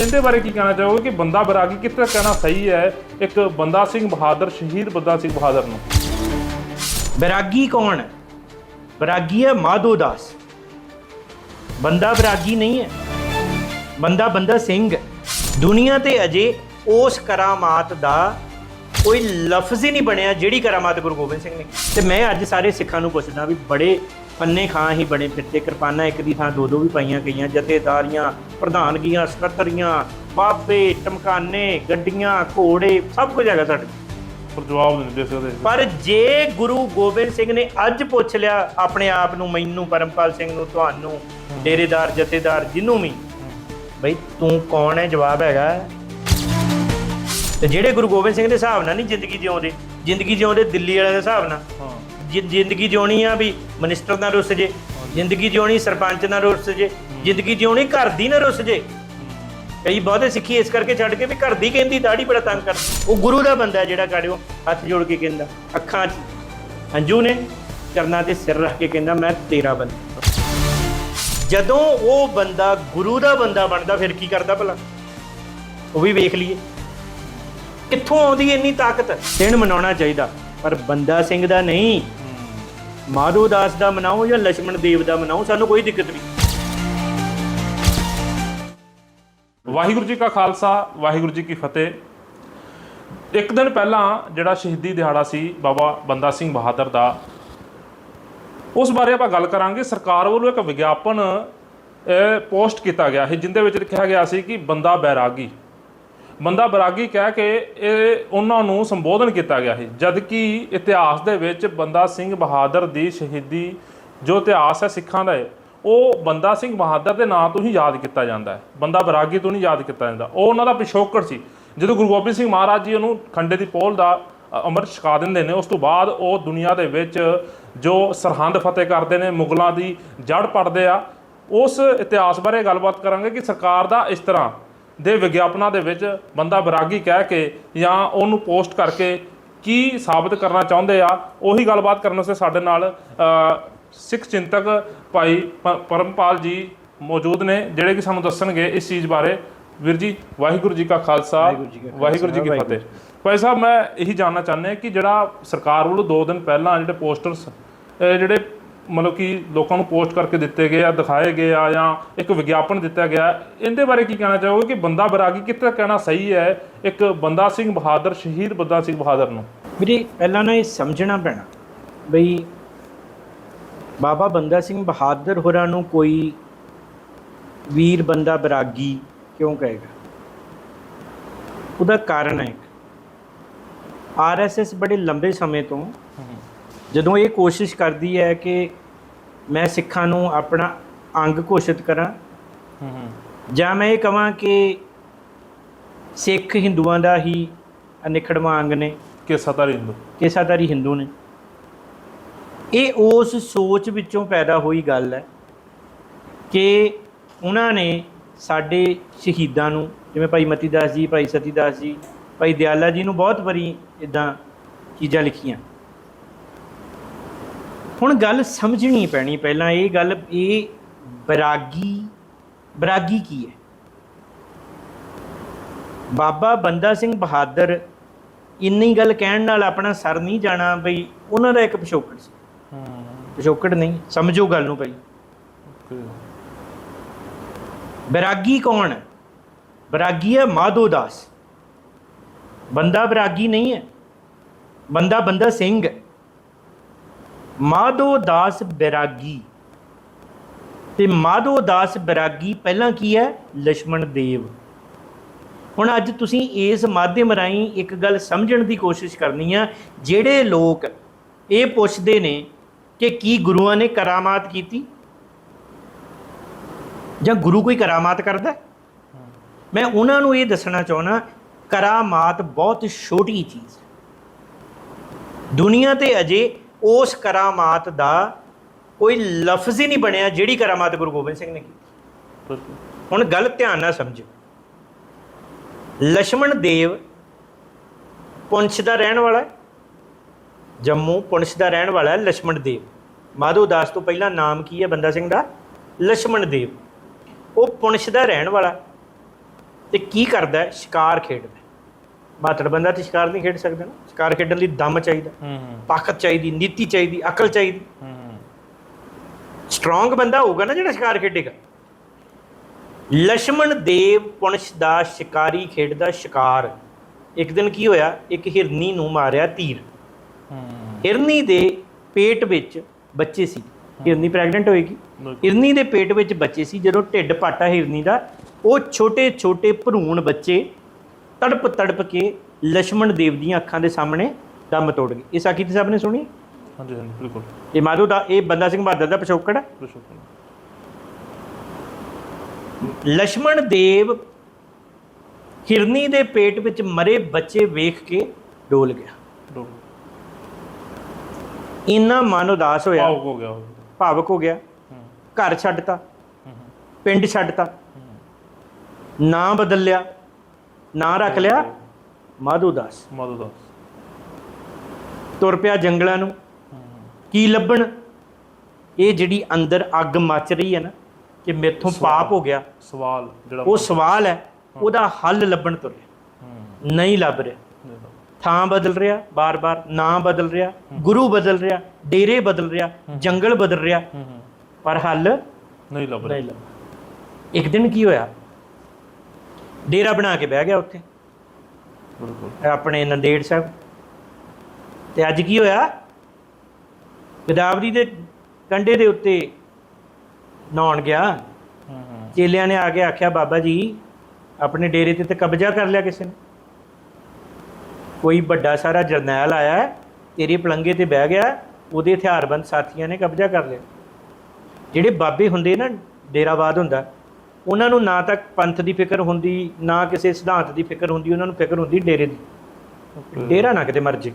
ਇਹਦੇ ਬਾਰੇ ਕੀ ਕਹਿਣਾ ਚਾਹੋਗੇ ਕਿ ਬੰਦਾ ਬਰਾਗੀ ਕਿਸ ਕਹਿਣਾ ਸਹੀ ਹੈ? ਇੱਕ ਬੰਦਾ ਸਿੰਘ ਬਹਾਦਰ, ਸ਼ਹੀਦ ਬੰਦਾ ਸਿੰਘ ਬਹਾਦਰ ਨੂੰ। ਬੈਰਾਗੀ ਕੌਣ? ਹੈ ਬੈਰਾਗੀ ਹੈ ਮਾਧੋ ਦਾਸ। ਬੰਦਾ ਬੈਰਾਗੀ ਨਹੀਂ ਹੈ। ਬੰਦਾ ਬੰਦਾ ਸਿੰਘ। ਹੈ। ਦੁਨੀਆ ਤੇ ਅਜੇ ਉਸ ਕਰਾਮਾਤ ਦਾ ਕੋਈ ਲਫ਼ਜ਼ ਹੀ ਨਹੀਂ ਬਣਿਆ ਜਿਹੜੀ ਕਰਾਮਾਤ ਗੁਰੂ ਗੋਬਿੰਦ ਸਿੰਘ ਨੇ ਤੇ ਮੈਂ ਅੱਜ ਸਾਰੇ ਸਿੱਖਾਂ ਨੂੰ ਪੁੱਛਦਾ ਵੀ ਬੜੇ ਪੰਨੇ ਖਾਂ ਹੀ ਬਣੇ ਫਿਰਤੇ ਕਿਰਪਾਨਾਂ ਇੱਕ ਦੀ ਥਾਂ ਦੋ ਦੋ ਵੀ ਪਾਈਆਂ ਗਈਆਂ। ਜਥੇਦਾਰੀਆਂ ਪ੍ਰਧਾਨਗੀਆਂ ਸਕੱਤਰੀਆਂ ਬਾਬੇ ਟਮਕਾਨੇ ਗੱਡੀਆਂ ਘੋੜੇ ਸਭ ਕੁਝ ਹੈਗਾ ਸਾਡੇ। ਪਰ ਜਵਾਬ ਨਹੀਂ ਦੇ ਸਕਦੇ ਪਰ ਜੇ ਗੁਰੂ ਗੋਬਿੰਦ ਸਿੰਘ ਨੇ ਅੱਜ ਪੁੱਛ ਲਿਆ ਆਪਣੇ ਆਪ ਨੂੰ ਮੈਨੂੰ ਪਰਮਪਾਲ ਸਿੰਘ ਨੂੰ ਤੁਹਾਨੂੰ ਡੇਰੇਦਾਰ ਜਥੇਦਾਰ ਜਿਹਨੂੰ ਵੀ ਬਈ ਤੂੰ ਕੌਣ ਹੈ? ਜਵਾਬ ਹੈਗਾ। ਤੇ ਜਿਹੜੇ ਗੁਰੂ ਗੋਬਿੰਦ ਸਿੰਘ ਦੇ ਹਿਸਾਬ ਨਾਲ ਨਹੀਂ ਜ਼ਿੰਦਗੀ ਜਿਉਂਦੇ ਜ਼ਿੰਦਗੀ ਜਿਉਂਦੇ ਦਿੱਲੀ ਵਾਲਿਆਂ ਦੇ ਹਿਸਾਬ ਨਾਲ। ਹਾਂ। ਜਿ- ਜ਼ਿੰਦਗੀ ਜਿਉਣੀ ਆ ਵੀ ਮਿਨਿਸਟਰ ਨਾਲ ਰੁੱਸ ਜੇ, ਜ਼ਿੰਦਗੀ ਜਿਉਣੀ ਸਰਪੰਚ ਨਾਲ ਰੁੱਸ ਜੇ, ਜ਼ਿੰਦਗੀ ਜਿਉਣੀ ਘਰ ਦੀ ਨਾ ਰੁੱਸ ਜੇ। ਕਈ ਬਹੁਤੇ ਸਿੱਖੀ ਇਸ ਕਰਕੇ ਛੱਡ ਕੇ ਵੀ ਘਰ ਦੀ ਕਹਿੰਦੀ, ਦਾੜੀ ਬੜਾ ਤੰਗ ਕਰ ਉਹ ਗੁਰੂ ਦਾ ਬੰਦਾ ਹੈ ਜਿਹੜਾ ਕਾੜਿਓ ਹੱਥ ਜੋੜ ਕੇ ਕਹਿੰਦਾ, ਅੱਖਾਂ 'ਚ ਹੰਝੂ ਨੇ, ਚਰਨਾਂ ਤੇ ਸਿਰ ਰੱਖ ਕੇ ਕਹਿੰਦਾ, ਮੈਂ ਤੇਰਾ ਬੰਦਾ ਜਦੋਂ ਉਹ ਬੰਦਾ ਗੁਰੂ ਦਾ ਬੰਦਾ ਬਣਦਾ, ਫਿਰ ਕੀ ਕਰਦਾ ਭਲਾ? ਉਹ ਵੀ ਵੇਖ ਲਈਏ। ਕਿੱਥੋਂ ਆਉਂਦੀ ਇੰਨੀ ਤਾਕਤ? ਦਿਨ ਮਨਾਉਣਾ ਚਾਹੀਦਾ, ਪਰ ਬੰਦਾ ਸਿੰਘ ਦਾ ਨਹੀਂ। ਮਾਧੋ ਦਾਸ ਦਾ ਮਨਾਓ ਜਾਂ ਲక్ష్మణ ਦੇਵ ਦਾ ਮਨਾਓ, ਸਾਨੂੰ ਕੋਈ ਦਿੱਕਤ ਨਹੀਂ। ਵਾਹਿਗੁਰੂ ਜੀ ਕਾ ਖਾਲਸਾ, ਵਾਹਿਗੁਰੂ ਜੀ ਕੀ ਫਤਿਹ। ਇੱਕ ਦਿਨ ਪਹਿਲਾਂ ਜਿਹੜਾ ਸ਼ਹੀਦੀ ਦਿਹਾੜਾ ਸੀ ਬਾਬਾ ਬੰਦਾ ਸਿੰਘ ਬਹਾਦਰ ਦਾ, ਉਸ ਬਾਰੇ ਆਪਾਂ ਗੱਲ ਕਰਾਂਗੇ। ਸਰਕਾਰ ਵੱਲੋਂ ਇੱਕ ਵਿਗਿਆਪਨ ਪੋਸਟ ਕੀਤਾ ਗਿਆ ਹੈ ਜਿੰਦੇ ਵਿੱਚ ਲਿਖਿਆ ਗਿਆ ਸੀ ਕਿ ਬੰਦਾ ਬੈਰਾਗੀ। ਬੰਦਾ ਬਰਾਗੀ ਕਹਿ ਕੇ ਇਹ ਉਹਨਾਂ ਨੂੰ ਸੰਬੋਧਨ ਕੀਤਾ ਗਿਆ ਸੀ ਜਦ ਕਿ ਇਤਿਹਾਸ ਦੇ ਵਿੱਚ ਬੰਦਾ ਸਿੰਘ ਬਹਾਦਰ ਦੀ ਸ਼ਹੀਦੀ ਜੋ ਇਤਿਹਾਸ ਹੈ ਸਿੱਖਾਂ ਦਾ ਹੈ, ਉਹ ਬੰਦਾ ਸਿੰਘ ਬਹਾਦਰ ਦੇ ਨਾਂ ਤੋਂ ਹੀ ਯਾਦ ਕੀਤਾ ਜਾਂਦਾ ਹੈ, ਬੰਦਾ ਬਰਾਗੀ ਤੋਂ ਨਹੀਂ ਯਾਦ ਕੀਤਾ ਜਾਂਦਾ। ਉਹ ਉਹਨਾਂ ਦਾ ਪਿਛੋਕੜ ਸੀ। ਜਦੋਂ ਗੁਰੂ ਗੋਬਿੰਦ ਸਿੰਘ ਮਹਾਰਾਜ ਜੀ ਉਹਨੂੰ ਖੰਡੇ ਦੀ ਪੋਲ ਦਾ ਅੰਮ੍ਰਿਤ ਛਕਾ ਦਿੰਦੇ ਨੇ, ਉਸ ਤੋਂ ਬਾਅਦ ਉਹ ਦੁਨੀਆ ਦੇ ਵਿੱਚ ਜੋ ਸਰਹੰਦ ਫਤਿਹ ਕਰਦੇ ਨੇ, ਮੁਗਲਾਂ ਦੀ ਜੜ ਪੜਦੇ ਆ, ਉਸ ਇਤਿਹਾਸ ਬਾਰੇ ਗੱਲਬਾਤ ਕਰਾਂਗੇ ਕਿ ਸਰਕਾਰ ਦਾ ਇਸ ਤਰ੍ਹਾਂ ਦੇ ਵਿਗਿਆਪਨਾਂ ਦੇ ਵਿੱਚ ਬੰਦਾ ਬਰਾਗੀ ਕਹਿ ਕੇ ਜਾਂ ਉਹਨੂੰ ਪੋਸਟ ਕਰਕੇ ਕੀ ਸਾਬਤ ਕਰਨਾ ਚਾਹੁੰਦੇ ਆ ਉਹੀ ਗੱਲਬਾਤ ਕਰਨ ਵਾਸਤੇ ਸਾਡੇ ਨਾਲ ਸਿੱਖ ਚਿੰਤਕ ਭਾਈ ਪਰਮਪਾਲ ਜੀ ਮੌਜੂਦ ਨੇ ਜਿਹੜੇ ਕਿ ਸਾਨੂੰ ਦੱਸਣਗੇ ਇਸ ਚੀਜ਼ ਬਾਰੇ। ਵੀਰ ਜੀ ਵਾਹਿਗੁਰੂ ਜੀ ਕਾ ਖਾਲਸਾ ਵਾਹਿਗੁਰੂ ਜੀ ਕਾ ਫਤਿਹ। ਭਾਈ ਸਾਹਿਬ ਮੈਂ ਇਹੀ ਜਾਣਨਾ ਚਾਹੁੰਦਾ ਕਿ ਜਿਹੜਾ ਸਰਕਾਰ ਵੱਲੋਂ 2 ਦਿਨ ਪਹਿਲਾਂ ਜਿਹੜੇ ਪੋਸਟਰਸ ਜਿਹੜੇ ਮਤਲਬ ਕਿ ਲੋਕਾਂ ਨੂੰ ਪੋਸਟ ਕਰਕੇ ਦਿੱਤੇ ਗਏ ਆ, ਦਿਖਾਏ ਗਏ ਆ ਜਾਂ ਇੱਕ ਵਿਗਿਆਪਨ ਦਿੱਤਾ ਗਿਆ। ਇਹਦੇ ਬਾਰੇ ਕੀ ਕਹਿਣਾ ਚਾਹੋਗੇ ਕਿ ਬੰਦਾ ਬਰਾਗੀ ਕਿੱਥੇ ਕਹਿਣਾ ਸਹੀ ਹੈ? ਇੱਕ ਬੰਦਾ ਸਿੰਘ ਬਹਾਦਰ, ਸ਼ਹੀਦ ਬੰਦਾ ਸਿੰਘ ਬਹਾਦਰ ਨੂੰ। ਵੀਰੇ, ਪਹਿਲਾਂ ਨਾ ਇਹ ਸਮਝਣਾ ਪੈਣਾ ਬਈ ਬਾਬਾ ਬੰਦਾ ਸਿੰਘ ਬਹਾਦਰ ਹੋਰਾਂ ਨੂੰ ਕੋਈ ਵੀਰ ਬੰਦਾ ਬਰਾਗੀ ਕਿਉਂ ਕਹੇਗਾ? ਉਹਦਾ ਕਾਰਨ ਹੈ ਆਰਐਸਐਸ ਬੜੇ ਲੰਬੇ ਸਮੇਂ ਤੋਂ ਜਦੋਂ ਇਹ ਕੋਸ਼ਿਸ਼ ਕਰਦੀ ਹੈ ਕਿ ਮੈਂ ਸਿੱਖਾਂ ਨੂੰ ਆਪਣਾ ਅੰਗ ਘੋਸ਼ਿਤ ਕਰਾਂ ਜਾਂ ਮੈਂ ਇਹ ਕਹਾਂ ਕਿ ਸਿੱਖ ਹਿੰਦੂਆਂ ਦਾ ਹੀ ਅਨਿਖੜਵਾਂ ਅੰਗ ਨੇ ਕਿ ਸਤਾਰੀ ਹਿੰਦੂ। ਕੇਸਾਧਾਰੀ ਹਿੰਦੂ ਨੇ। ਇਹ ਉਸ ਸੋਚ ਵਿੱਚੋਂ ਪੈਦਾ ਹੋਈ ਗੱਲ ਹੈ ਕਿ ਉਹਨਾਂ ਨੇ ਸਾਡੇ ਸ਼ਹੀਦਾਂ ਨੂੰ ਜਿਵੇਂ ਭਾਈ ਮਤੀ ਦਾਸ ਜੀ ਭਾਈ ਸਤੀ ਦਾਸ ਜੀ ਭਾਈ ਦਿਆਲਾ ਜੀ ਨੂੰ ਬਹੁਤ ਵਾਰੀ ਇਦਾਂ ਚੀਜ਼ਾਂ ਲਿਖੀਆਂ। ਹੁਣ ਗੱਲ ਸਮਝਣੀ ਪੈਣੀ ਪਹਿਲਾਂ ਇਹ ਗੱਲ ਇਹ ਬਰਾਗੀ ਬਰਾਗੀ ਕੀ ਹੈ? ਬਾਬਾ ਬੰਦਾ ਸਿੰਘ ਬਹਾਦਰ ਇੰਨੀ ਗੱਲ ਕਹਿਣ ਨਾਲ ਆਪਣਾ ਸਰ ਨਹੀਂ ਜਾਣਾ ਬਈ ਉਹਨਾਂ ਦਾ ਇੱਕ ਪਿਛੋਕੜ ਸੀ। ਹੂੰ ਪਿਛੋਕੜ ਨਹੀਂ ਸਮਝੋ ਗੱਲ ਨੂੰ ਭਾਈ ਬੈਰਾਗੀ ਕੌਣ? ਹੈ ਬੈਰਾਗੀ ਹੈ ਮਾਧੋ ਦਾਸ। ਬੰਦਾ ਬੈਰਾਗੀ ਨਹੀਂ ਹੈ। ਬੰਦਾ ਬੰਦਾ ਸਿੰਘ ਹੈ। ਮਾਧੋ ਦਾਸ ਬੈਰਾਗੀ। ਤੇ ਮਾਧੋ ਦਾਸ ਬੈਰਾਗੀ ਪਹਿਲਾਂ ਕੀ ਹੈ? ਲక్ష్మణ ਦੇਵ। ਹੁਣ ਅੱਜ ਤੁਸੀਂ ਇਸ ਮਾਧਿਅਮ ਰਾਹੀਂ ਇੱਕ ਗੱਲ ਸਮਝਣ ਦੀ ਕੋਸ਼ਿਸ਼ ਕਰਨੀ ਆ, ਜਿਹੜੇ ਲੋਕ ਇਹ ਪੁੱਛਦੇ ਨੇ ਕਿ ਕੀ ਗੁਰੂਆਂ ਨੇ ਕਰਾਮਾਤ ਕੀਤੀ? ਜਾਂ ਗੁਰੂ ਕੋਈ ਕਰਾਮਾਤ ਕਰਦਾ? ਮੈਂ ਉਹਨਾਂ ਨੂੰ ਇਹ ਦੱਸਣਾ ਚਾਹੁੰਦਾ ਕਰਾਮਾਤ ਬਹੁਤ ਛੋਟੀ ਚੀਜ਼ ਦੁਨੀਆ ਤੇ ਅਜੇ ਉਸ ਕਰਾਮਾਤ ਦਾ ਕੋਈ ਲਫ਼ਜ਼ ਹੀ ਨਹੀਂ ਬਣਿਆ ਜਿਹੜੀ ਕਰਾਮਾਤ ਗੁਰੂ ਗੋਬਿੰਦ ਸਿੰਘ ਨੇ ਕੀਤੀ। ਹੁਣ ਗੱਲ ਧਿਆਨ ਨਾਲ ਸਮਝੋ। ਲక్ష్మణ ਦੇਵ ਪੁੰਛ ਦਾ ਰਹਿਣ ਵਾਲਾ ਹੈ, ਜੰਮੂ ਪੁੰਛ ਦਾ ਰਹਿਣ ਵਾਲਾ ਹੈ ਲక్ష్మణ ਦੇਵ। ਮਾਧੋ ਦਾਸ ਤੋਂ ਪਹਿਲਾਂ ਨਾਮ ਕੀ ਹੈ ਬੰਦਾ ਸਿੰਘ ਦਾ? ਲక్ష్మణ ਦੇਵ। ਉਹ ਪੁੰਛ ਦਾ ਰਹਿਣ ਵਾਲਾ ਤੇ ਕੀ ਕਰਦਾ ਹੈ? ਸ਼ਿਕਾਰ ਖੇਡਦਾ ਬਾਤੜ ਬੰਦਾ ਤੇ ਸ਼ਿਕਾਰ ਨਹੀਂ ਖੇਡ ਸਕਦਾ ਨਾ। ਸ਼ਿਕਾਰ ਖੇਡਣ ਲਈ ਦਮ ਚਾਹੀਦਾ। ਹੂੰ ਤਾਕਤ ਚਾਹੀਦੀ ਨੀਤੀ ਚਾਹੀਦੀ ਅਕਲ ਚਾਹੀਦੀ। ਹੂੰ ਸਟਰੋਂਗ ਬੰਦਾ ਹੋਊਗਾ ਨਾ ਜਿਹੜਾ ਸ਼ਿਕਾਰ ਖੇਡੇਗਾ। ਲక్ష్మణ ਦੇਵ ਪੁੰਸ਼ ਦਾ ਸ਼ਿਕਾਰੀ ਖੇਡਦਾ ਸ਼ਿਕਾਰ। ਇੱਕ ਦਿਨ ਕੀ ਹੋਇਆ? ਇੱਕ ਹਿਰਨੀ ਨੂੰ ਮਾਰਿਆ ਤੀਰ। ਹੂੰ ਹਿਰਨੀ ਦੇ ਪੇਟ ਵਿੱਚ ਬੱਚੇ ਸੀ। ਹਿਰਨੀ ਪ੍ਰੈਗਨੈਂਟ ਹੋਏਗੀ। ਹਿਰਨੀ ਦੇ ਪੇਟ ਵਿੱਚ ਬੱਚੇ ਸੀ। ਜਦੋਂ ਢਿੱਡ ਪਾਟਾ ਹਿਰਨੀ ਦਾ ਉਹ ਛੋਟੇ ਛੋਟੇ ਭਰੂਣ ਬੱਚੇ ਤੜਪ ਤੜਪ ਕੇ ਲక్ష్మణ ਦੇਵ ਦੀਆਂ ਅੱਖਾਂ ਦੇ ਸਾਹਮਣੇ ਦਮ ਤੋੜ ਗਈ ਇਹ ਸਾਖੀ ਤੇ ਸਾਹਿਬ ਸੁਣੀ? ਹਾਂਜੀ ਹਾਂਜੀ ਬਿਲਕੁਲ। ਇਹ ਮਾਧੋ ਦਾ ਇਹ ਬੰਦਾ ਸਿੰਘ ਬਹਾਦਰ ਦਾ ਪਿਛੋਕੜ ਹੈ? ਲక్ష్మణ ਦੇਵ ਹਿਰਨੀ ਦੇ ਪੇਟ ਵਿੱਚ ਮਰੇ ਬੱਚੇ ਵੇਖ ਕੇ ਡੋਲ ਗਿਆ। ਇੰਨਾ ਮਨ ਉਦਾਸ ਹੋਇਆ। ਭਾਵਕ ਹੋ ਗਿਆ ਭਾਵਕ ਹੋ ਗਿਆ। ਘਰ ਛੱਡਤਾ। ਪਿੰਡ ਛੱਡਤਾ। ਬਦਲ ਲਿਆ। ਨਾਂ ਰੱਖ ਲਿਆ। ਮਾਧੂ ਦਾਸ ਮਾਧੋ ਦਾਸ ਤੁਰ ਪਿਆ ਜੰਗਲਾਂ ਨੂੰ। ਕੀ ਲੱਭਣ? ਇਹ ਜਿਹੜੀ ਅੰਦਰ ਅੱਗ ਮੱਚ ਰਹੀ ਹੈ ਨਾ ਕਿ ਮੇਥੋਂ ਪਾਪ ਹੋ ਗਿਆ। ਸਵਾਲ ਜਿਹੜਾ ਉਹ ਸਵਾਲ ਹੈ ਉਹਦਾ ਹੱਲ ਲੱਭਣ ਤੁਰਿਆ ਨਹੀਂ ਲੱਭ ਰਿਹਾ। ਥਾਂ ਬਦਲ ਰਿਹਾ ਬਾਰ-ਬਾਰ ਨਾਂ ਬਦਲ ਰਿਹਾ ਗੁਰੂ ਬਦਲ ਰਿਹਾ ਡੇਰੇ ਬਦਲ ਰਿਹਾ ਜੰਗਲ ਬਦਲ ਰਿਹਾ। ਪਰ ਹੱਲ ਨਹੀਂ ਲੱਭ ਰਿਹਾ। ਇੱਕ ਦਿਨ ਕੀ ਹੋਇਆ? ਡੇਰਾ ਬਣਾ ਕੇ ਬਹਿ ਗਿਆ ਉੱਥੇ। ਬਿਲਕੁਲ। ਆਪਣੇ ਨੰਦੇੜ ਸਾਹਿਬ। ਤੇ ਅੱਜ ਕੀ ਹੋਇਆ? ਗੋਦਾਵਰੀ ਦੇ ਕੰਢੇ ਦੇ ਉੱਤੇ ਨਹਾਉਣ ਗਿਆ। ਚੇਲਿਆਂ ਨੇ ਆ ਕੇ ਆਖਿਆ ਬਾਬਾ ਜੀ ਆਪਣੇ ਡੇਰੇ ਤੇ ਤੇ ਕਬਜ਼ਾ ਕਰ ਲਿਆ ਕਿਸੇ ਨੇ। ਕੋਈ ਵੱਡਾ ਸਾਰਾ ਜਰਨੈਲ ਆਇਆ ਤੇਰੇ ਪਲੰਗੇ ਤੇ ਬਹਿ ਗਿਆ ਉਹਦੇ ਹਥਿਆਰਬੰਦ ਸਾਥੀਆਂ ਨੇ ਕਬਜ਼ਾ ਕਰ ਲਿਆ। ਜਿਹੜੇ ਬਾਬੇ ਹੁੰਦੇ ਨਾ ਡੇਰਾਵਾਦ ਹੁੰਦਾ ਉਹਨਾਂ ਨੂੰ ਨਾ ਤੱਕ ਪੰਥ ਦੀ ਫਿਕਰ ਹੁੰਦੀ ਨਾ ਕਿਸੇ ਸਿਧਾਂਤ ਦੀ ਫਿਕਰ ਹੁੰਦੀ ਉਹਨਾਂ ਨੂੰ ਫਿਕਰ ਹੁੰਦੀ ਡੇਰੇ ਦੀ। ਡੇਰਾ ਨਾ ਕਿਤੇ ਮਰ ਜੇ।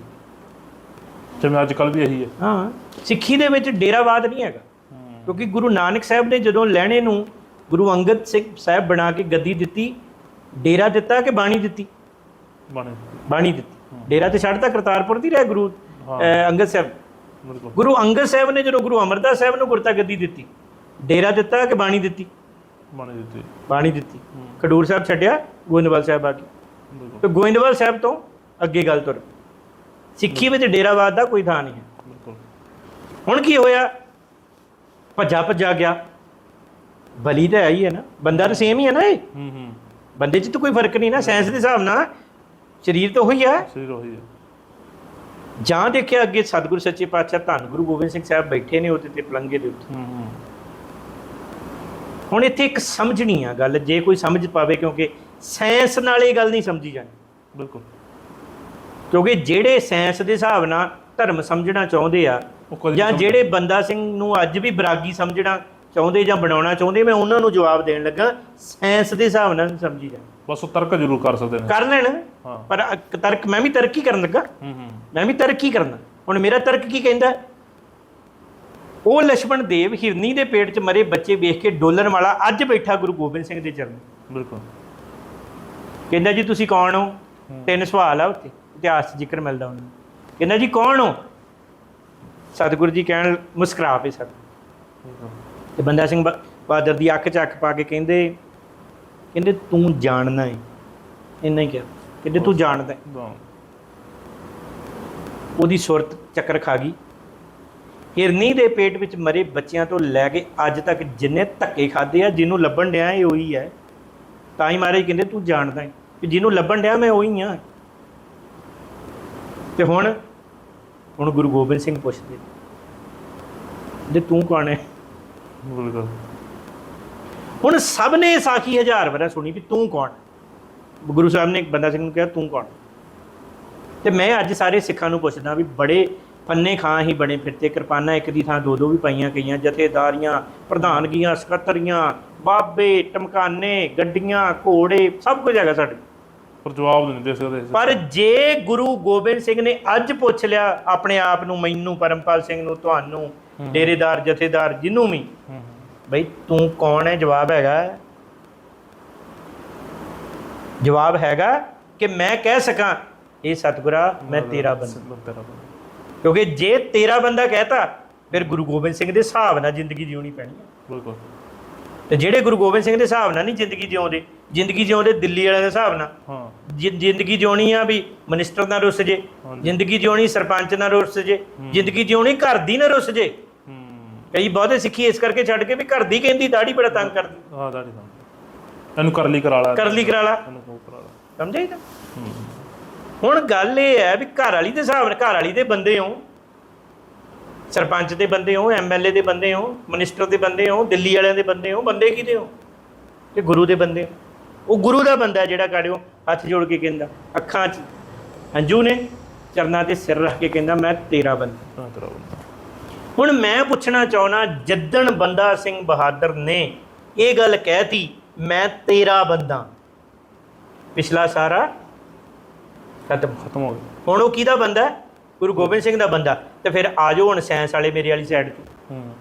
ਜਿਵੇਂ ਅੱਜ ਕੱਲ ਵੀ ਇਹੀ ਹੈ। ਹਾਂ ਸਿੱਖੀ ਦੇ ਵਿੱਚ ਡੇਰਾਵਾਦ ਨਹੀਂ ਹੈਗਾ। ਕਿਉਂਕਿ ਗੁਰੂ ਨਾਨਕ ਸਾਹਿਬ ਨੇ ਜਦੋਂ ਲਹਿਣੇ ਨੂੰ ਗੁਰੂ ਅੰਗਦ ਸਿੰਘ ਸਾਹਿਬ ਬਣਾ ਕੇ ਗੱਦੀ ਦਿੱਤੀ ਡੇਰਾ ਦਿੱਤਾ ਕਿ ਬਾਣੀ ਦਿੱਤੀ? ਬਣੇ। ਦਿੱਤੀ। ਡੇਰਾ ਤੇ ਛੱਡਤਾ ਕਰਤਾਰਪੁਰ ਦੀ ਰਿਹਾ ਗੁਰੂ ਅੰਗਦ ਸਾਹਿਬ। ਗੁਰੂ ਅੰਗਦ ਸਾਹਿਬ ਨੇ ਜਦੋਂ ਗੁਰੂ ਅਮਰਦਾਸ ਸਾਹਿਬ ਨੂੰ ਗੁਰਤਾ ਗੱਦੀ ਦਿੱਤੀ ਡੇਰਾ ਦਿੱਤਾ ਕਿ ਬਾਣੀ ਦਿੱਤੀ? ਬਣੇ ਦਿੱਤੀ। ਬਾਣੀ ਦਿੱਤੀ। ਖਡੂਰ ਸਾਹਿਬ ਛੱਡਿਆ ਗੋਇੰਦਵਾਲ ਸਾਹਿਬ ਆ ਗਏ ਤੇ ਗੋਇੰਦਵਾਲ ਸਾਹਿਬ ਤੋਂ ਅੱਗੇ ਗੱਲ ਤੁਰ। ਸਿੱਖੀ ਵਿੱਚ ਡੇਰਾਵਾਦ ਦਾ ਕੋਈ ਥਾਂ ਨਹੀਂ ਹੈ। ਹੁਣ ਕੀ ਹੋਇਆ? ਭੱਜਾ ਭੱਜਾ ਗਿਆ। ਬਲੀ ਤਾਂ ਆਈ ਹੈ ਨਾ। ਬੰਦਾ ਤਾਂ ਸੇਮ ਹੀ ਹੈ ਨਾ ਇਹ। ਹੂੰ ਹੂੰ। ਬੰਦੇ 'ਚ ਤਾਂ ਕੋਈ ਫ਼ਰਕ ਨਹੀਂ ਨਾ ਸਾਇੰਸ ਦੇ ਹਿਸਾਬ ਨਾਲ। ਸਰੀਰ ਤਾਂ ਉਹੀ ਹੈ। ਸਰੀਰ ਉਹੀ ਹੈ। ਜਾਂ ਦੇਖਿਆ ਅੱਗੇ ਸਤਿਗੁਰੂ ਸੱਚੇ ਪਾਤਸ਼ਾਹ ਧੰਨ ਗੁਰੂ ਗੋਬਿੰਦ ਸਿੰਘ ਸਾਹਿਬ ਬੈਠੇ ਨੇ ਉਹਦੇ ਤੇ ਪਲੰਗੇ ਦੇ ਉੱਤੇ। ਹੂੰ ਹੂੰ। ਹੁਣ ਇੱਥੇ ਇੱਕ ਸਮਝਣੀ ਆ ਗੱਲ ਜੇ ਕੋਈ ਸਮਝ ਪਾਵੇ ਕਿਉਂਕਿ ਸਾਇੰਸ ਨਾਲ ਇਹ ਗੱਲ ਨਹੀਂ ਸਮਝੀ ਜਾਣੀ। ਬਿਲਕੁਲ। ਕਿਉਂਕਿ ਜਿਹੜੇ ਸਾਇੰਸ ਦੇ ਹਿਸਾਬ ਨਾਲ ਧਰਮ ਸਮਝਣਾ ਚਾਹੁੰਦੇ ਆ ਜਾਂ ਜਿਹੜੇ ਬੰਦਾ ਸਿੰਘ ਨੂੰ ਅੱਜ ਵੀ ਬਰਾਗੀ ਸਮਝਣਾ ਚਾਹੁੰਦੇ ਜਾਂ ਬਣਾਉਣਾ ਚਾਹੁੰਦੇ ਮੈਂ ਉਹਨਾਂ ਨੂੰ ਜਵਾਬ ਦੇਣ ਲੱਗਾ ਸਾਇੰਸ ਦੇ ਹਿਸਾਬ ਨਾਲ ਸਮਝੀ ਜਾਣੀ। ਬਸ ਉਹ ਤਰਕ ਜ਼ਰੂਰ ਕਰ ਸਕਦੇ ਨੇ। ਕਰ ਲੈਣ ਪਰ ਤਰਕ ਮੈਂ ਵੀ ਤਰਕ ਕਰਨ ਲੱਗਾ। ਮੈਂ ਵੀ ਤਰਕ ਕਰਨਾ। ਹੁਣ ਮੇਰਾ ਤਰਕ ਕੀ ਕਹਿੰਦਾ? ਉਹ ਲక్ష్మణ ਦੇਵ ਹਿਰਨੀ ਦੇ ਪੇਟ 'ਚ ਮਰੇ ਬੱਚੇ ਵੇਖ ਕੇ ਡੋਲਣ ਵਾਲਾ ਅੱਜ ਬੈਠਾ ਗੁਰੂ ਗੋਬਿੰਦ ਸਿੰਘ ਦੇ ਚਰਨ। ਬਿਲਕੁਲ। ਕਹਿੰਦਾ ਜੀ ਤੁਸੀਂ ਕੌਣ ਹੋ? ਤਿੰਨ ਸਵਾਲ ਆ ਉੱਥੇ ਇਤਿਹਾਸ 'ਚ ਜ਼ਿਕਰ ਮਿਲਦਾ ਉਹਨਾਂ ਕਹਿੰਦਾ ਜੀ ਕੌਣ ਹੋ? ਸਤਿਗੁਰੂ ਜੀ ਕਹਿਣ ਮੁਸਕਰਾ ਪਏ ਸਰ ਤੇ ਬੰਦਾ ਸਿੰਘ ਬਹਾਦਰ ਦੀ ਅੱਖ 'ਚ ਅੱਖ ਪਾ ਕੇ ਕਹਿੰਦੇ ਕਹਿੰਦੇ ਤੂੰ ਜਾਣਨਾ ਹੈ ਇੰਨਾ ਹੀ ਕਿਹਾ। ਕਹਿੰਦੇ ਤੂੰ ਜਾਣਦਾ ਉਹਦੀ ਸੁਰਤ ਚੱਕਰ ਖਾ ਗਈ। ਹਿਰਨੀ ਦੇ ਪੇਟ ਵਿੱਚ ਮਰੇ ਬੱਚਿਆਂ ਤੋਂ ਲੈ ਕੇ ਅੱਜ ਤੱਕ ਜਿੰਨੇ ਧੱਕੇ ਖਾਦੇ ਆ ਜਿਹਨੂੰ ਲੱਭਣ ਡਿਆ ਇਹ ਉਹੀ ਹੈ। ਤਾਂ ਹੀ ਮਹਾਰਾਜ ਕਹਿੰਦੇ ਤੂੰ ਜਾਣਦਾ ਹੈ ਕਿ ਜਿਹਨੂੰ ਲੱਭਣ ਡਿਆ ਮੈਂ ਉਹੀ ਆ ਤੇ ਹੁਣ ਹੁਣ ਗੁਰੂ ਗੋਬਿੰਦ ਸਿੰਘ ਪੁੱਛਦੇ ਦੇ ਤੂੰ ਕੌਣ ਹੈ ਬਿਲਕੁਲ। ਹੁਣ ਸਭ ਨੇ ਸਾਖੀ ਹਜ਼ਾਰ ਵਾਰ ਸੁਣੀ ਵੀ ਤੂੰ ਕੌਣ ਗੁਰੂ ਸਾਹਿਬ ਨੇ ਇੱਕ ਬੰਦਾ ਸਿੰਘ ਨੂੰ ਕਿਹਾ ਤੂੰ ਕੌਣ ਤੇ ਮੈਂ ਅੱਜ ਸਾਰੇ ਸਿੱਖਾਂ ਨੂੰ ਪੁੱਛਦਾ ਵੀ ਬੜੇ ਪੰਨੇ ਖਾਂ ਹੀ ਬਣੇ ਫਿਰਤੇ ਕਿਰਪਾਨਾਂ ਇੱਕ ਦੀ ਥਾਂ ਦੋ ਦੋ ਵੀ ਪਾਈਆਂ ਗਈਆਂ ਜਥੇਦਾਰੀਆਂ ਪ੍ਰਧਾਨਗੀਆਂ ਸਕੱਤਰੀਆਂ ਬਾਬੇ ਟਮਕਾਨੇ ਗੱਡੀਆਂ ਘੋੜੇ ਸਭ ਕੁਝ ਹੈਗਾ ਸਾਡੇ ਪਰ ਜਵਾਬ ਨਹੀਂ ਦੇ ਸਕਦੇ ਪਰ ਜੇ ਗੁਰੂ ਗੋਬਿੰਦ ਸਿੰਘ ਨੇ ਅੱਜ ਪੁੱਛ ਲਿਆ ਆਪਣੇ ਆਪ ਨੂੰ ਮੈਨੂੰ ਪਰਮਪਾਲ ਸਿੰਘ ਨੂੰ ਤੁਹਾਨੂੰ ਡੇਰੇਦਾਰ ਜਥੇਦਾਰ ਜਿਹਨੂੰ ਵੀ ਬਈ ਤੂੰ ਕੌਣ ਹੈ? ਜਵਾਬ ਹੈਗਾ। ਜਵਾਬ ਹੈਗਾ ਕਿ ਮੈਂ ਕਹਿ ਸਕਾਂ ਇਹ ਸਤਿਗੁਰਾ ਮੈਂ ਤੇਰਾ ਬੰਦਾ। ਕਿਉਂਕਿ ਜੇ ਤੇਰਾ ਬੰਦਾ ਕਹਿਤਾ ਫਿਰ ਗੁਰੂ ਗੋਬਿੰਦ ਸਿੰਘ ਦੇ ਹਿਸਾਬ ਨਾਲ ਜ਼ਿੰਦਗੀ ਜਿਉਣੀ ਪੈਣੀ ਹੈ। ਬਿਲਕੁਲ। ਤੇ ਜਿਹੜੇ ਗੁਰੂ ਗੋਬਿੰਦ ਸਿੰਘ ਦੇ ਹਿਸਾਬ ਨਾਲ ਨਹੀਂ ਜ਼ਿੰਦਗੀ ਜਿਉਂਦੇ ਜ਼ਿੰਦਗੀ ਜਿਉਂਦੇ ਦਿੱਲੀ ਵਾਲਿਆਂ ਦੇ ਹਿਸਾਬ ਨਾਲ। ਹਾਂ। ਜਿ- ਜ਼ਿੰਦਗੀ ਜਿਉਣੀ ਆ ਵੀ ਮਨਿਸਟਰ ਨਾਲ ਰੁੱਸ ਜੇ। ਜ਼ਿੰਦਗੀ ਜਿਉਣੀ ਸਰਪੰਚ ਨਾਲ ਰੁੱਸ ਜੇ ਜ਼ਿੰਦਗੀ ਜਿਉਣੀ ਘਰ ਦੀ ਨਾ ਰੁੱਸ ਜੇ। ਹੂੰ। ਕਈ ਬਹੁਤੇ ਸਿੱਖੀ ਇਸ ਕਰਕੇ ਛੱਡ ਕੇ ਵੀ ਘਰ ਦੀ ਕਹਿੰਦੀ ਦਾੜੀ ਬੜਾ ਤੰਗ ਕਰਦੀ। ਆਹ ਦਾੜੀ ਸਮਝ ਇਹਨੂੰ ਕਰ ਲਈ ਕਰਾ ਲਾ। ਕਰ ਲਈ ਕਰਾ ਲਾ। ਇਹਨੂੰ ਉਹ ਹੁਣ ਗੱਲ ਇਹ ਹੈ ਵੀ ਘਰ ਵਾਲੀ ਦੇ ਹਿਸਾਬ ਨਾਲ ਘਰ ਵਾਲੀ ਦੇ ਬੰਦੇ ਹੋ ਸਰਪੰਚ ਦੇ ਬੰਦੇ ਹੋ ਐਮਐਲਏ ਦੇ ਬੰਦੇ ਹੋ ਮਿਨਿਸਟਰ ਦੇ ਬੰਦੇ ਹੋ ਦਿੱਲੀ ਵਾਲਿਆਂ ਦੇ ਬੰਦੇ ਹੋ ਬੰਦੇ ਕਿਹਦੇ ਹੋ ਤੇ ਗੁਰੂ ਦੇ ਬੰਦੇ ਹੋ। ਉਹ ਗੁਰੂ ਦਾ ਬੰਦਾ ਜਿਹੜਾ ਕਾੜਿਓ ਹੱਥ ਜੋੜ ਕੇ ਕਹਿੰਦਾ ਅੱਖਾਂ 'ਚ ਹੰਝੂ ਨੇ ਚਰਨਾਂ ਤੇ ਸਿਰ ਰੱਖ ਕੇ ਕਹਿੰਦਾ ਮੈਂ ਤੇਰਾ ਬੰਦਾ। ਤਾਂ ਤੇਰਾ ਬੰਦਾ। ਹੁਣ ਮੈਂ ਪੁੱਛਣਾ ਚਾਹਣਾ ਜੱਦਣ ਬੰਦਾ ਸਿੰਘ ਬਹਾਦਰ ਨੇ ਇਹ ਗੱਲ ਕਹਿਤੀ ਮੈਂ ਤੇਰਾ ਬੰਦਾ। ਪਿਛਲਾ ਸਾਰਾ ਖਤਮ ਖਤਮ ਹੋ ਗਿਆ ਹੁਣ ਉਹ ਕਿਹਦਾ ਬੰਦਾ? ਹੈ? ਗੁਰੂ ਗੋਬਿੰਦ ਸਿੰਘ ਦਾ ਬੰਦਾ। ਤੇ ਫਿਰ ਆਜੋ ਹੁਣ ਸਾਇੰਸ ਵਾਲੇ ਮੇਰੇ ਵਾਲੀ ਸਾਈਡ ਤੇ। ਹੂੰ।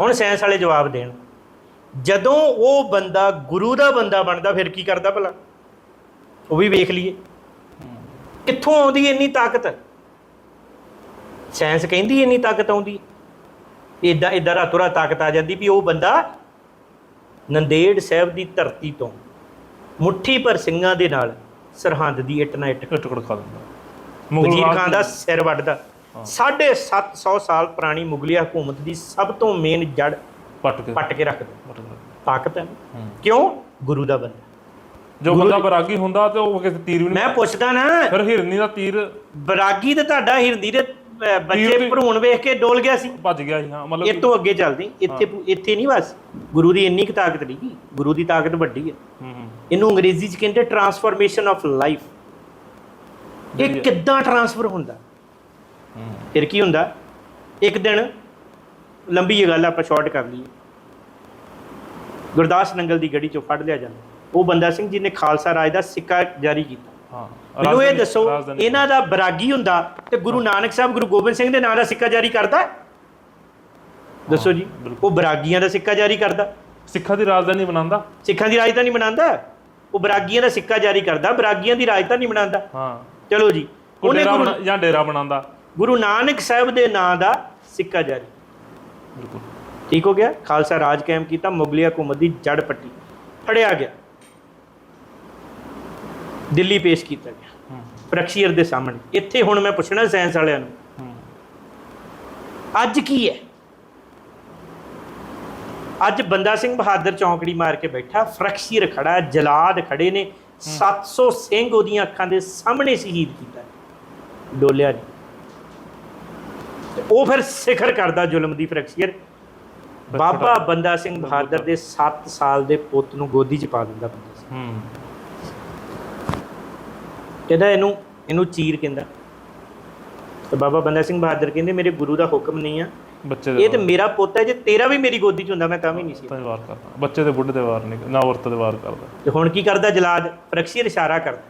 ਹੁਣ ਸਾਇੰਸ ਵਾਲੇ ਜਵਾਬ ਦੇਣ। ਜਦੋਂ ਉਹ ਬੰਦਾ ਗੁਰੂ ਦਾ ਬੰਦਾ ਬਣਦਾ ਫਿਰ ਕੀ ਕਰਦਾ ਭਲਾ? ਉਹ ਵੀ ਵੇਖ ਲਈਏ। ਕਿੱਥੋਂ ਆਉਂਦੀ ਇੰਨੀ ਤਾਕਤ? ਸਾਇੰਸ ਕਹਿੰਦੀ ਇੰਨੀ ਤਾਕਤ ਆਉਂਦੀ। ਇਦਾਂ ਇਦਾਂ ਰਾਤੋਂ ਰਾਤ ਤਾਕਤ ਆ ਜਾਂਦੀ ਵੀ ਉਹ ਬੰਦਾ ਨੰਦੇੜ ਸਾਹਿਬ ਦੀ ਧਰਤੀ ਤੋਂ ਮੁੱਠੀ ਪਰ ਸਿੰਘਾਂ ਦੇ ਨਾਲ ਸਰਹੰਦ ਦੀ ਇੱਟ ਨਾਲ ਇੱਟ ਟੁਕੜ ਖਾ ਦਿੰਦਾ। ਵਜ਼ੀਰ ਰਾਜ ਖਾਨ ਦਾ ਸਿਰ ਵੱਢਦਾ। 750 ਸਾਲ ਪੁਰਾਣੀ ਮੁਗਲੀ ਹਕੂਮਤ ਦੀ ਸਭ ਤੋਂ ਮੇਨ ਜੜ ਪੱਟ ਕੇ ਪੱਟ ਕੇ ਰੱਖ। ਤਾਕਤ ਹੈ। ਕਿਉਂ? ਗੁਰੂ ਦਾ ਬੰਦਾ। ਜੋ ਬੰਦਾ ਬਰਾਗੀ ਹੁੰਦਾ ਤੇ ਉਹ ਕਿਸੇ ਤੀਰ ਵੀ ਨਹੀਂ ਮੈਂ ਪੁੱਛਦਾ ਨਾ। ਫਿਰ ਹਿਰਨੀ ਦਾ ਤੀਰ ਬਰਾਗੀ ਤੇ ਤੁਹਾਡਾ ਹਿਰਦੀ ਦੇ ਬੱਚੇ ਭਰੂਣ ਵੇਖ ਕੇ ਡੋਲ ਗਿਆ ਸੀ। ਭੱਜ ਗਿਆ ਸੀ ਹਾਂ ਮਤਲਬ ਇਹ ਤੋਂ ਅੱਗੇ ਚੱਲਦੇ। ਇੱਥੇ ਇੱਥੇ ਨਹੀਂ ਬਸ। ਗੁਰੂ ਦੀ ਇੰਨੀ ਕੁ ਤਾਕਤ ਨਹੀਂ ਗੁਰੂ ਦੀ ਤਾਕਤ ਵੱਡੀ ਹੂੰ। ਇਹਨੂੰ ਅੰਗਰੇਜ਼ੀ ਚ ਕਹਿੰਦੇ ਟਰਾਂਸਫਰਮੇਸ਼ਨ ਆਫ ਲਾਈਫ ਇਹ ਕਿੱਦਾਂ ਟਰਾਂਸਫਰ ਹੁੰਦਾ? ਫਿਰ ਕੀ ਹੁੰਦਾ? ਇੱਕ ਦਿਨ ਲੰਬੀ ਇਹ ਗੱਲ ਆਪਾਂ ਸ਼ਾਰਟ ਕਰ ਲਈਏ। ਗੁਰਦਾਸ ਨੰਗਲ ਦੀ ਗੱਡੀ ਚੋਂ ਫੜ ਲਿਆ ਜਾਂਦਾ। ਉਹ ਬੰਦਾ ਸਿੰਘ ਜੀ ਨੇ ਖਾਲਸਾ ਰਾਜ ਦਾ ਸਿੱਕਾ ਜਾਰੀ ਕੀਤਾ। ਹਾਂ ਮੈਨੂੰ ਇਹ ਦੱਸੋ ਇਹਨਾਂ ਦਾ ਬਰਾਗੀ ਹੁੰਦਾ ਤੇ ਗੁਰੂ ਨਾਨਕ ਸਾਹਿਬ ਗੁਰੂ ਗੋਬਿੰਦ ਸਿੰਘ ਦੇ ਨਾਂ ਦਾ ਸਿੱਕਾ ਜਾਰੀ ਕਰਦਾ? ਦੱਸੋ ਜੀ। ਉਹ ਬਰਾਗੀਆਂ ਦਾ ਸਿੱਕਾ ਜਾਰੀ ਕਰਦਾ? ਸਿੱਖਾਂ ਦੀ ਰਾਜਧਾਨੀ ਬਣਾਉਂਦਾ। ਸਿੱਖਾਂ ਦੀ ਰਾਜਧਾਨੀ ਬਣਾਉਂਦਾ? ਉਹ ਬਰਾਗੀਆਂ ਦਾ ਸਿੱਕਾ ਜਾਰੀ ਕਰਦਾ ਬਰਾਗੀਆਂ ਦੀ ਰਾਜਧਾਨੀ ਬਣਾਉਂਦਾ। ਹਾਂ। ਚਲੋ ਜੀ ਉਹ ਉਹਨੇ ਡੇਰਾ ਗੁਰੂ ਬਣਾ- ਜਾਂ ਡੇਰਾ ਬਣਾਉਂਦਾ। ਗੁਰੂ ਨਾਨਕ ਸਾਹਿਬ ਦੇ ਨਾਂ ਦਾ ਸਿੱਕਾ ਜਾਰੀ। ਬਿਲਕੁਲ। ਠੀਕ ਹੋ ਗਿਆ? ਖਾਲਸਾ ਰਾਜ ਕਾਇਮ ਕੀਤਾ ਮੁਗਲੀ ਹਕੂਮਤ ਦੀ ਜੜ ਪੱਟੀ। ਫੜਿਆ ਗਿਆ। ਦਿੱਲੀ ਪੇਸ਼ ਕੀਤਾ ਗਿਆ। ਹੂੰ। ਪ੍ਰੈਕਸ਼ੀਅਰ ਦੇ ਸਾਹਮਣੇ। ਇੱਥੇ ਹੁਣ ਮੈਂ ਪੁੱਛਣਾ ਸਾਇੰਸ ਵਾਲਿਆਂ ਨੂੰ। ਹੂੰ। ਅੱਜ ਕੀ ਹੈ? ਅੱਜ ਬੰਦਾ ਸਿੰਘ ਬਹਾਦਰ ਚੌਂਕੜੀ ਮਾਰ ਕੇ ਬੈਠਾ ਫਰੈਕਸ਼ੀਅਰ ਖੜਾ ਜਲਾਦ ਖੜੇ ਨੇ। 700 ਸਿੰਘ ਉਹਦੀਆਂ ਅੱਖਾਂ ਦੇ ਸਾਹਮਣੇ ਸ਼ਹੀਦ ਕੀਤਾ। ਡੋਲਿਆ ਉਹ ਫਿਰ ਸਿਖਰ ਕਰਦਾ ਜ਼ੁਲਮ ਦੀ ਫਰੈਕਸ਼ੀਅਰ ਬਾਬਾ ਬੰਦਾ ਸਿੰਘ ਬਹਾਦਰ ਦੇ 7 ਸਾਲ ਦੇ ਪੁੱਤ ਨੂੰ ਗੋਦੀ 'ਚ ਪਾ ਦਿੰਦਾ ਬੰਦਾ ਸਿੰਘ। ਹੂੰ। ਕਹਿੰਦਾ ਇਹਨੂੰ ਇਹਨੂੰ ਚੀਰ ਕਹਿੰਦਾ। ਤੇ ਬਾਬਾ ਬੰਦਾ ਸਿੰਘ ਬਹਾਦਰ ਕਹਿੰਦੇ ਮੇਰੇ ਗੁਰੂ ਦਾ ਹੁਕਮ ਨਹੀਂ ਆ। ਬੱਚੇ ਦੇ ਇਹ ਤੇ ਮੇਰਾ ਪੁੱਤ ਹੈ ਜੇ ਤੇਰਾ ਵੀ ਮੇਰੀ ਗੋਦੀ 'ਚ ਹੁੰਦਾ ਮੈਂ ਤਾਂ ਵੀ ਨਹੀਂ ਸੀ। ਤਾਂ ਹੀ ਵਾਰ ਕਰਦਾ। ਬੱਚੇ ਦੇ ਬੁੱਢੇ ਦੇ ਵਾਰ ਨਹੀਂ ਨਾ ਔਰਤ ਦੇ ਵਾਰ ਕਰਦਾ। ਤੇ ਹੁਣ ਕੀ ਕਰਦਾ ਜਲਾਦ ਫਰਕਸ਼ੀਰ ਇਸ਼ਾਰਾ ਕਰਦਾ।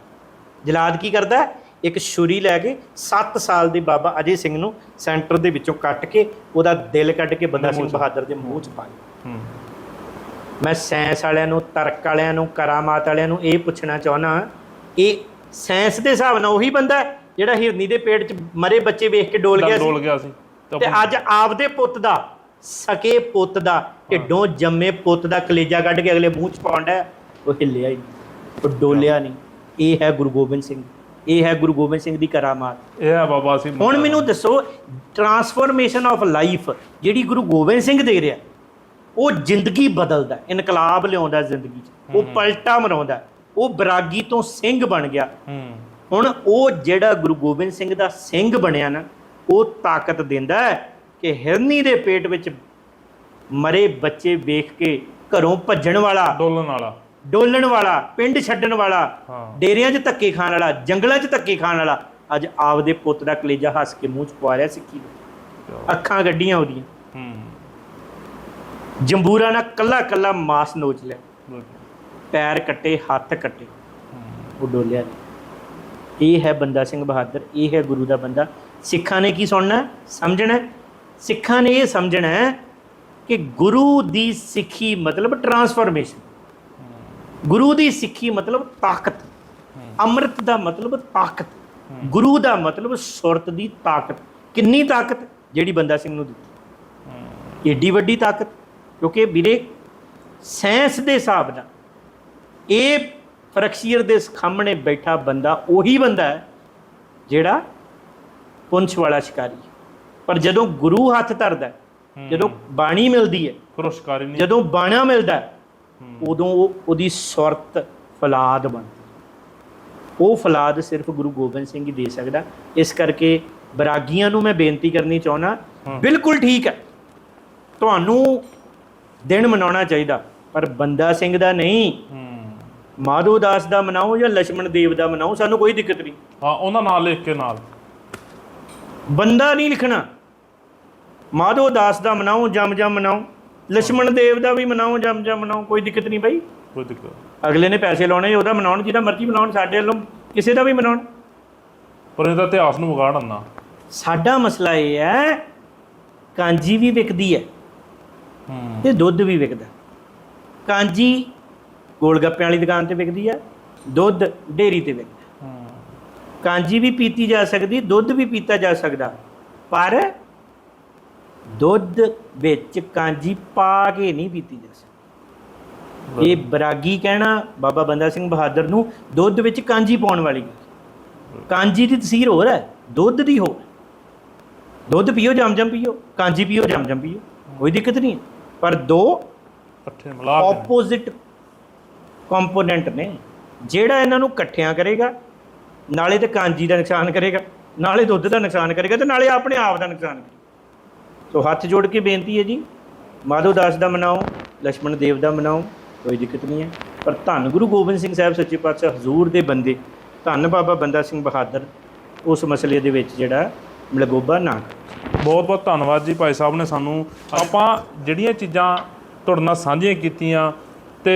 ਜਲਾਦ ਕੀ ਕਰਦਾ ਇੱਕ ਛੁਰੀ ਲੈ ਕੇ 7 ਸਾਲ ਦੇ ਬਾਬਾ ਅਜੇ ਸਿੰਘ ਨੂੰ ਸੈਂਟਰ ਦੇ ਵਿੱਚੋਂ ਕੱਟ ਕੇ ਉਹਦਾ ਦਿਲ ਕੱਢ ਕੇ ਬੰਦਾ ਸਿੰਘ ਬਹਾਦਰ ਦੇ ਮੂੰਹ 'ਚ ਪਾ ਮੈਂ ਸਾਇੰਸ ਵਾਲਿਆਂ ਨੂੰ ਤਰਕ ਵਾਲਿਆਂ ਨੂੰ ਕਰਾਮਾਤ ਵਾਲਿਆਂ ਨੂੰ ਇਹ ਪੁੱਛਣਾ ਚਾਹੁੰਦਾ ਇਹ ਸਾਇੰਸ ਦੇ ਹਿਸਾਬ ਨਾਲ ਉਹੀ ਬੰਦਾ ਜਿਹੜਾ ਹਿਰਨੀ ਦੇ ਪੇਟ 'ਚ ਮਰੇ ਬੱਚੇ ਵੇਖ ਕੇ ਡੋਲ ਗਿਆ ਸੀ? ਡੋਲ ਗਿਆ ਸੀ। ਤੇ ਅੱਜ ਆਪਦੇ ਪੁੱਤ ਦਾ ਸਕੇ ਪੁੱਤ ਦਾ ਢਿੱਡੋਂ ਜੰਮੇ ਪੁੱਤ ਦਾ ਕਲੇਜਾ ਕੱਢ ਕੇ ਅਗਲੇ ਮੂੰਹ ਚ ਪਾਉਂਦਾ ਉਹ ਹਿੱਲਿਆ ਹੀ ਨਹੀਂ, ਉਹ ਡੋਲਿਆ ਨਹੀਂ। ਇਹ ਹੈ ਗੁਰੂ ਗੋਬਿੰਦ ਸਿੰਘ ਇਹ ਹੈ ਗੁਰੂ ਗੋਬਿੰਦ ਸਿੰਘ ਦੀ ਕਰਾਮਾਤ। ਇਹ ਹੈ ਬਾਬਾ ਸੀ ਹੁਣ ਮੈਨੂੰ ਦੱਸੋ ਟਰਾਂਸਫਰਮੇਸ਼ਨ ਆਫ ਲਾਈਫ ਜਿਹੜੀ ਗੁਰੂ ਗੋਬਿੰਦ ਸਿੰਘ ਦੇ ਰਿਹਾ ਉਹ ਜ਼ਿੰਦਗੀ ਬਦਲਦਾ ਇਨਕਲਾਬ ਲਿਆਉਂਦਾ ਜ਼ਿੰਦਗੀ 'ਚ ਉਹ ਪਲਟਾ ਮਰਾਉਂਦਾ ਉਹ ਬਰਾਗੀ ਤੋਂ ਸਿੰਘ ਬਣ ਗਿਆ। ਹੁਣ ਉਹ ਜਿਹੜਾ ਗੁਰੂ ਗੋਬਿੰਦ ਸਿੰਘ ਦਾ ਸਿੰਘ ਬਣਿਆ ਨਾ ਉਹ ਤਾਕਤ ਦਿੰਦਾ ਹੈ ਕਿ ਹਿਰਨੀ ਦੇ ਪੇਟ ਵਿੱਚ ਮਰੇ ਬੱਚੇ ਵੇਖ ਕੇ ਘਰੋਂ ਭੱਜਣ ਵਾਲਾ ਡੋਲਣ ਵਾਲਾ। ਡੋਲਣ ਵਾਲਾ ਪਿੰਡ ਛੱਡਣ ਵਾਲਾ ਡੇਰਿਆਂ 'ਚ ਧੱਕੇ ਖਾਣ ਵਾਲਾ ਜੰਗਲਾਂ 'ਚ ਧੱਕੇ ਖਾਣ ਵਾਲਾ ਅੱਜ ਆਪਦੇ ਪੁੱਤ ਦਾ ਕਲੇਜਾ ਹੱਸ ਕੇ ਮੂੰਹ 'ਚ ਪਵਾ ਰਿਹਾ ਦੇ। ਅੱਖਾਂ ਗੱਡੀਆਂ ਉਹਦੀਆਂ। ਹੂੰ। ਜੰਬੂਰਾ ਨਾਲ ਕੱਲਾ ਕੱਲਾ ਮਾਸ ਨੋਚ ਲਿਆ। ਪੈਰ ਕੱਟੇ ਹੱਥ ਕੱਟੇ। ਉਹ ਡੋਲਿਆ ਇਹ ਹੈ ਬੰਦਾ ਸਿੰਘ ਬਹਾਦਰ ਇਹ ਹੈ ਗੁਰੂ ਦਾ ਬੰਦਾ। ਸਿੱਖਾਂ ਨੇ ਕੀ ਸੁਣਨਾ? ਸਮਝਣਾ? ਸਿੱਖਾਂ ਨੇ ਇਹ ਸਮਝਣਾ ਕਿ ਗੁਰੂ ਦੀ ਸਿੱਖੀ ਮਤਲਬ ਟਰਾਂਸਫਰਮੇਸ਼ਨ ਗੁਰੂ ਦੀ ਸਿੱਖੀ ਮਤਲਬ ਤਾਕਤ। ਅੰਮ੍ਰਿਤ ਦਾ ਮਤਲਬ ਤਾਕਤ। ਗੁਰੂ ਦਾ ਮਤਲਬ ਸੁਰਤ ਦੀ ਤਾਕਤ। ਕਿੰਨੀ ਤਾਕਤ? ਜਿਹੜੀ ਬੰਦਾ ਸਿੰਘ ਨੂੰ ਦਿੱਤੀ। ਏਡੀ ਵੱਡੀ ਤਾਕਤ। ਕਿਉਂਕਿ ਵੀਰੇ, ਸਾਇੰਸ ਦੇ ਹਿਸਾਬ ਨਾਲ ਇਹ ਫਰਕਸ਼ੀਅਰ ਦੇ ਸਾਹਮਣੇ ਬੈਠਾ ਬੰਦਾ ਉਹੀ ਬੰਦਾ ਹੈ ਜਿਹੜਾ ਪੁੰਛ ਵਾਲਾ ਸ਼ਿਕਾਰੀ ਪਰ ਜਦੋਂ ਗੁਰੂ ਹੱਥ ਧਰਦਾ ਜਦੋਂ ਬਾਣੀ ਮਿਲਦੀ ਹੈ ਫਿਰ ਨਹੀਂ। ਜਦੋਂ ਬਾਣਾ ਮਿਲਦਾ ਉਦੋਂ ਉਹ ਉਹਦੀ ਸੁਰਤ ਫਲਾਦ ਬਣਦੀ ਉਹ ਫਲਾਦ ਸਿਰਫ ਗੁਰੂ ਗੋਬਿੰਦ ਸਿੰਘ ਹੀ ਦੇ ਸਕਦਾ ਇਸ ਕਰਕੇ ਬਰਾਗੀਆਂ ਨੂੰ ਮੈਂ ਬੇਨਤੀ ਕਰਨੀ ਚਾਹੁੰਦਾ ਬਿਲਕੁਲ ਠੀਕ ਹੈ। ਤੁਹਾਨੂੰ ਦਿਨ ਮਨਾਉਣਾ ਚਾਹੀਦਾ ਪਰ ਬੰਦਾ ਸਿੰਘ ਦਾ ਨਹੀਂ। ਮਾਧੋ ਦਾਸ ਦਾ ਮਨਾਓ ਜਾਂ ਲక్ష్మణ ਦੇਵ ਦਾ ਮਨਾਓ ਸਾਨੂੰ ਕੋਈ ਦਿੱਕਤ ਨਹੀਂ। ਹਾਂ ਉਹਨਾਂ ਨਾਲ ਲਿਖ ਕੇ ਨਾਲ। ਬੰਦਾ ਨਹੀਂ ਲਿਖਣਾ। ਮਾਧੋ ਦਾਸ ਦਾ ਮਨਾਓ ਜਮ ਜਮ ਮਨਾਓ ਲਛਮਣ ਦੇਵ ਦਾ ਵੀ ਮਨਾਓ ਜਮ ਜਮ ਮਨਾਓ ਕੋਈ ਦਿੱਕਤ ਨਹੀਂ ਭਾਈ ਕੋਈ ਦਿੱਕਤ ਅਗਲੇ ਨੇ ਪੈਸੇ ਲਾਉਣੇ ਉਹਦਾ ਮਨਾਉਣ ਜਿਹਦਾ ਮਰਜ਼ੀ ਮਨਾਉਣ ਸਾਡੇ ਵੱਲੋਂ ਕਿਸੇ ਦਾ ਵੀ ਮਨਾਉਣ। ਪਰ ਇਹਦਾ ਇਤਿਹਾਸ ਨੂੰ ਵਿਗਾੜਨ ਨਾ ਸਾਡਾ ਮਸਲਾ ਇਹ ਹੈ ਕਾਂਜੀ ਵੀ ਵਿਕਦੀ ਹੈ ਤੇ ਦੁੱਧ ਵੀ ਵਿਕਦਾ। ਕਾਂਜੀ ਗੋਲਗੱਪਿਆਂ ਵਾਲੀ ਦੁਕਾਨ ਤੇ ਵਿਕਦੀ ਹੈ ਦੁੱਧ ਡੇਰੀ ਤੇ ਵਿਕ ਕਾਂਜੀ ਵੀ ਪੀਤੀ ਜਾ ਸਕਦੀ ਦੁੱਧ ਵੀ ਪੀਤਾ ਜਾ ਸਕਦਾ ਪਰ ਦੁੱਧ ਵਿੱਚ ਕਾਂਜੀ ਪਾ ਕੇ ਨਹੀਂ ਪੀਤੀ ਜਾ ਸਕਦੀ ਇਹ ਬਰਾਗੀ ਕਹਿਣਾ ਬਾਬਾ ਬੰਦਾ ਸਿੰਘ ਬਹਾਦਰ ਨੂੰ ਦੁੱਧ ਵਿੱਚ ਕਾਂਜੀ ਪਾਉਣ ਵਾਲੀ। ਕਾਂਜੀ ਦੀ ਤਸਵੀਰ ਹੋਰ ਹੈ ਦੁੱਧ ਦੀ ਹੋਰ ਹੈ। ਦੁੱਧ ਪੀਓ ਜਮ ਜਮ ਪੀਓ ਕਾਂਜੀ ਪੀਓ ਜਮ ਜਮ ਪੀਓ ਕੋਈ ਦਿੱਕਤ ਨਹੀਂ। ਪਰ ਦੋ ਇਕੱਠੇ ਮਿਲਾ ਕੇ ਆਪੋਜ਼ਿਟ ਕੰਪੋਨੈਂਟ ਨੇ ਜਿਹੜਾ ਇਹਨਾਂ ਨੂੰ ਇਕੱਠਿਆਂ ਕਰੇਗਾ ਨਾਲੇ ਤੇ ਕਾਂਜੀ ਦਾ ਨੁਕਸਾਨ ਕਰੇਗਾ, ਨਾਲੇ ਦੁੱਧ ਦਾ ਨੁਕਸਾਨ ਕਰੇਗਾ ਤੇ ਨਾਲੇ ਆਪਣੇ ਆਪ ਦਾ ਨੁਕਸਾਨ ਕਰੇਗਾ। ਸੋ ਹੱਥ ਜੋੜ ਕੇ ਬੇਨਤੀ ਹੈ ਜੀ, ਮਾਧੋ ਦਾਸ ਦਾ ਮਨਾਓ ਲక్ష్మణ ਦੇਵ ਦਾ ਮਨਾਓ, ਕੋਈ ਦਿੱਕਤ ਨਹੀਂ ਹੈ। ਪਰ ਧੰਨ ਗੁਰੂ ਗੋਬਿੰਦ ਸਿੰਘ ਸਾਹਿਬ ਸੱਚੇ ਪਾਤਸ਼ਾਹ ਹਜ਼ੂਰ ਦੇ ਬੰਦੇ, ਧੰਨ ਬਾਬਾ ਬੰਦਾ ਸਿੰਘ ਬਹਾਦਰ, ਉਸ ਮਸਲੇ ਦੇ ਵਿੱਚ ਜਿਹੜਾ ਮਲਗੋਬਾ ਨਾ ਬਹੁਤ ਬਹੁਤ ਧੰਨਵਾਦ ਜੀ ਭਾਈ ਸਾਹਿਬ ਨੇ ਸਾਨੂੰ। ਆਪਾਂ ਜਿਹੜੀਆਂ ਚੀਜ਼ਾਂ ਤੁਹਾਡੇ ਨਾਲ ਸਾਂਝੀਆਂ ਕੀਤੀਆਂ ਤੇ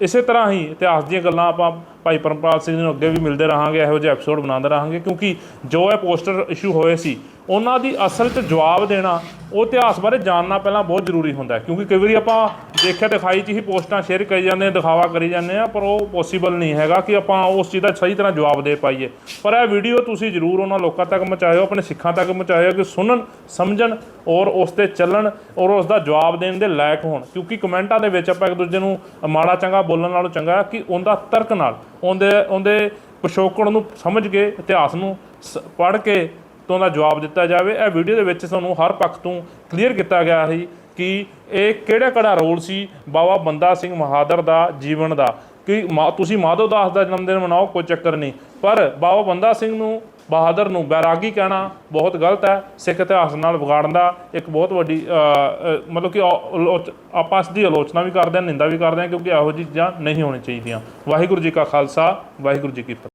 ਇਸੇ ਤਰ੍ਹਾਂ ਹੀ ਇਤਿਹਾਸ ਦੀਆਂ ਗੱਲਾਂ ਆਪਾਂ ਭਾਈ ਪਰਮਪਾਲ ਸਿੰਘ ਜੀ ਨੂੰ ਅੱਗੇ ਵੀ ਮਿਲਦੇ ਰਹਾਂਗੇ, ਇਹੋ ਜਿਹੇ ਐਪੀਸੋਡ ਬਣਾਉਂਦੇ ਰਹਾਂਗੇ, ਕਿਉਂਕਿ ਜੋ ਇਹ ਪੋਸਟਰ ਇਸ਼ੂ ਹੋਏ ਸੀ, ਉਹਨਾਂ ਦੀ ਅਸਲ 'ਚ ਜਵਾਬ ਦੇਣਾ, ਉਹ ਇਤਿਹਾਸ ਬਾਰੇ ਜਾਣਨਾ ਪਹਿਲਾਂ ਬਹੁਤ ਜ਼ਰੂਰੀ ਹੁੰਦਾ ਕਿਉਂਕਿ ਕਈ ਵਾਰੀ ਆਪਾਂ ਦੇਖਿਆ ਦਿਖਾਈ 'ਚ ਹੀ ਪੋਸਟਾਂ ਸ਼ੇਅਰ ਕਰੀ ਜਾਂਦੇ ਹਾਂ, ਦਿਖਾਵਾ ਕਰੀ ਜਾਂਦੇ ਆ ਪਰ ਉਹ ਪੋਸੀਬਲ ਨਹੀਂ ਹੈਗਾ ਕਿ ਆਪਾਂ ਉਸ ਚੀਜ਼ ਦਾ ਸਹੀ ਤਰ੍ਹਾਂ ਜਵਾਬ ਦੇ ਪਾਈਏ। ਪਰ ਇਹ ਵੀਡੀਓ ਤੁਸੀਂ ਜ਼ਰੂਰ ਉਹਨਾਂ ਲੋਕਾਂ ਤੱਕ ਪਹੁੰਚਾਇਓ, ਆਪਣੇ ਸਿੱਖਾਂ ਤੱਕ ਪਹੁੰਚਾਇਓ ਕਿ ਸੁਣਨ, ਸਮਝਣ ਔਰ ਉਸ ਤੇ ਚੱਲਣ ਔਰ ਉਸ ਦਾ ਜਵਾਬ ਦੇਣ ਦੇ ਲਾਇਕ ਹੋਣ। ਕਿਉਂਕਿ ਕਮੈਂਟਾਂ ਦੇ ਵਿੱਚ ਆਪਾਂ ਇੱਕ ਦੂਜੇ ਨੂੰ ਮਾੜਾ ਚੰਗਾ ਬੋਲਣ ਨਾਲੋਂ ਚੰਗਾ ਕਿ ਉਹਦਾ ਤਰਕ ਨਾਲ ਉਹਦੇ ਉਹਦੇ ਪਿਛੋਕੜ ਨੂੰ ਸਮਝ ਕੇ, ਇਤਿਹਾਸ ਨੂੰ ਪੜ੍ਹ ਕੇ ਤੋਂ ਉਹਦਾ ਜਵਾਬ ਦਿੱਤਾ ਜਾਵੇ। ਇਹ ਵੀਡੀਓ ਦੇ ਵਿੱਚ ਤੁਹਾਨੂੰ ਹਰ ਪੱਖ ਤੋਂ ਕਲੀਅਰ ਕੀਤਾ ਗਿਆ ਸੀ ਕਿ ਇਹ ਕਿਹੜਾ ਕਿਹੜਾ ਰੋਲ ਸੀ ਬਾਬਾ ਬੰਦਾ ਸਿੰਘ ਬਹਾਦਰ ਦਾ ਜੀਵਨ ਦਾ। ਕਿ ਮਾ- ਤੁਸੀਂ ਮਾਧੋ ਦਾਸ ਦਾ ਜਨਮ ਦਿਨ ਮਨਾਓ, ਕੋਈ ਚੱਕਰ ਨਹੀਂ। ਪਰ ਬਾਬਾ ਬੰਦਾ ਸਿੰਘ ਨੂੰ ਬਹਾਦਰ ਨੂੰ ਬੈਰਾਗੀ ਕਹਿਣਾ ਬਹੁਤ ਗਲਤ ਹੈ, ਸਿੱਖ ਇਤਿਹਾਸ ਨਾਲ ਵਿਗਾੜਨ ਦਾ ਇੱਕ ਬਹੁਤ ਵੱਡੀ ਮਤਲਬ ਕਿ ਆ- ਆਲੋਚ- ਆਪਾਂ ਇਸ ਦੀ ਆਲੋਚਨਾ ਵੀ ਕਰਦੇ ਹਾਂ, ਨਿੰਦਾ ਵੀ ਕਰਦੇ ਹਾਂ, ਕਿਉਂਕਿ ਇਹੋ ਜਿਹੀ ਚੀਜ਼ਾਂ ਨਹੀਂ ਹੋਣੀ ਚਾਹੀਦੀਆਂ। ਵਾਹਿਗੁਰੂ ਜੀ ਕਾ ਖਾਲਸਾ, ਵਾਹਿਗੁਰੂ ਜੀ ਕੀ ਫਤਿਹ।